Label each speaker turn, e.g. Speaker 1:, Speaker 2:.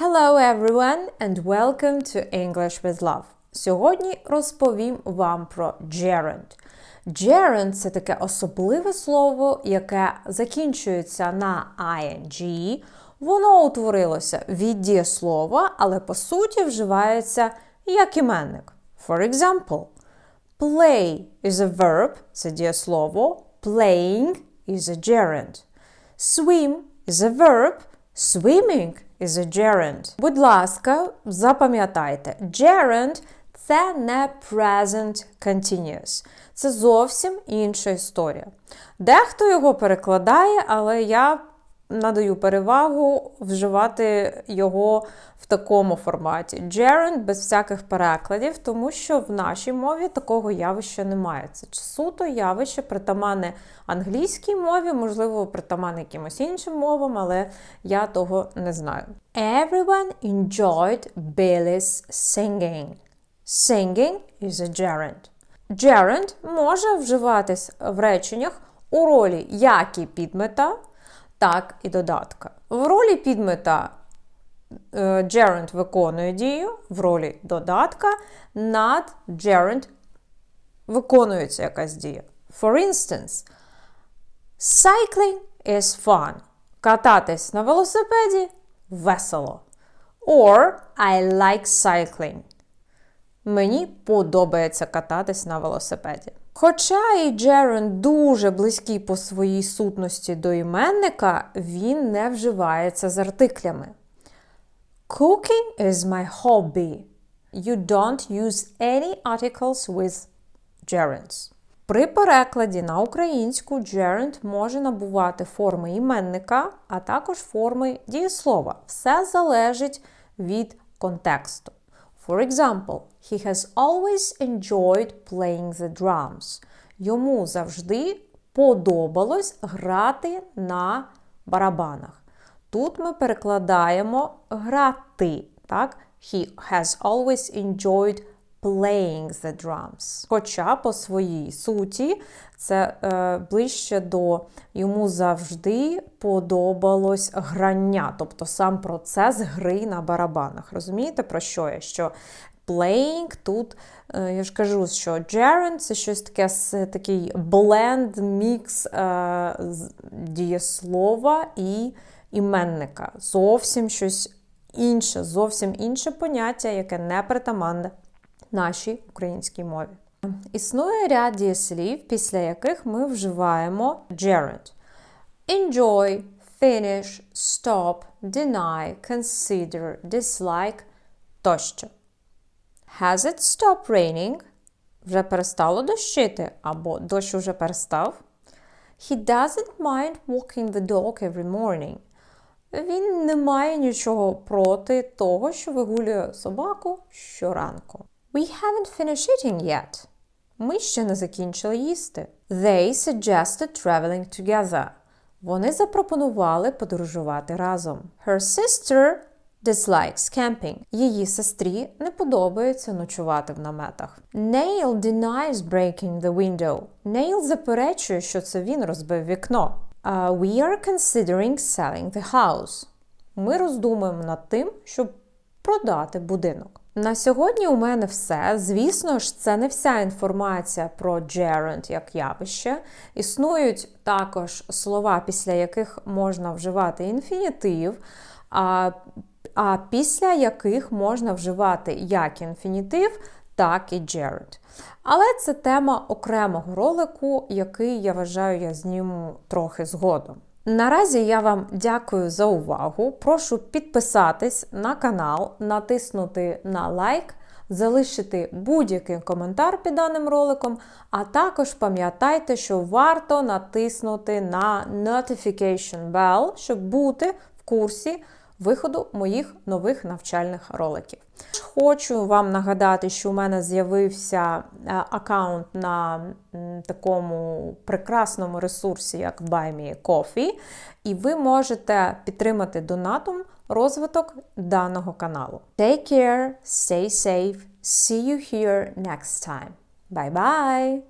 Speaker 1: Hello everyone and welcome to English with Love. Сьогодні розповім вам про gerund. Gerund – це таке особливе слово, яке закінчується на ing. Воно утворилося від дієслова, але по суті вживається як іменник. For example, play is a verb – це дієслово, playing is a gerund. Swim is a verb, swimming is a gerund. Будь ласка, запам'ятайте, gerund – це не present continuous. Це зовсім інша історія. Дехто його перекладає, але я надаю перевагу вживати його в такому форматі. Gerund без всяких перекладів, тому що в нашій мові такого явища немає. Це суто явище притаманне англійській мові, можливо, притаманне якимось іншим мовам, але я того не знаю. Everyone enjoyed Billy's singing. Singing is a gerund. Gerund може вживатись в реченнях у ролі як і підмета, так і додатка. В ролі підмета е, gerund виконує дію, в ролі додатка над gerund виконується якась дія. For instance, cycling is fun. Кататись на велосипеді весело. Or I like cycling. Мені подобається кататись на велосипеді. Хоча і Джерон дуже близький по своїй сутності до іменника, він не вживається з артиклями. Cooking is my hobby. You don't use any articles with gerunds. При перекладі на українську gerund може набувати форми іменника, а також форми дієслова. Все залежить від контексту. For example, he has always enjoyed playing the drums. Йому завжди подобалось грати на барабанах. Тут ми перекладаємо грати. Так? He has always enjoyed playing the drums. Хоча по своїй суті це е, ближче до йому завжди подобалось грання, тобто сам процес гри на барабанах. Розумієте, про що я? Що playing тут, е, я ж кажу, що gerund – це щось таке такий бленд, мікс е, дієслова і іменника. Зовсім щось інше, зовсім інше поняття, яке не притаманне нашій українській мові. Існує ряд дієслів, після яких ми вживаємо gerund. Enjoy, finish, stop, deny, consider, dislike тощо. Has it stopped raining? Вже перестало дощити, або дощ уже перестав. He doesn't mind walking the dog every morning. Він не має нічого проти того, що вигулює собаку щоранку. We haven't finished eating yet. Ми ще не закінчили їсти. They suggested traveling together. Вони запропонували подорожувати разом. Her sister dislikes camping. Її сестрі не подобається ночувати в наметах. Neil denies breaking the window. Нейл заперечує, що це він розбив вікно. Uh, we are considering selling the house. Ми роздумуємо над тим, щоб продати будинок. На сьогодні у мене все. Звісно ж, це не вся інформація про gerund як явище. Існують також слова, після яких можна вживати інфінітив, а, а після яких можна вживати як інфінітив, так і gerund. Але це тема окремого ролику, який я вважаю, я зніму трохи згодом. Наразі я вам дякую за увагу. Прошу підписатись на канал, натиснути на лайк, залишити будь-який коментар під даним роликом, а також пам'ятайте, що варто натиснути на Notification Bell, щоб бути в курсі виходу моїх нових навчальних роликів. Хочу вам нагадати, що у мене з'явився е, аккаунт на такому прекрасному ресурсі, як Buy Me Coffee, і ви можете підтримати донатом розвиток даного каналу. Take care, stay safe, see you here next time. Bye-bye!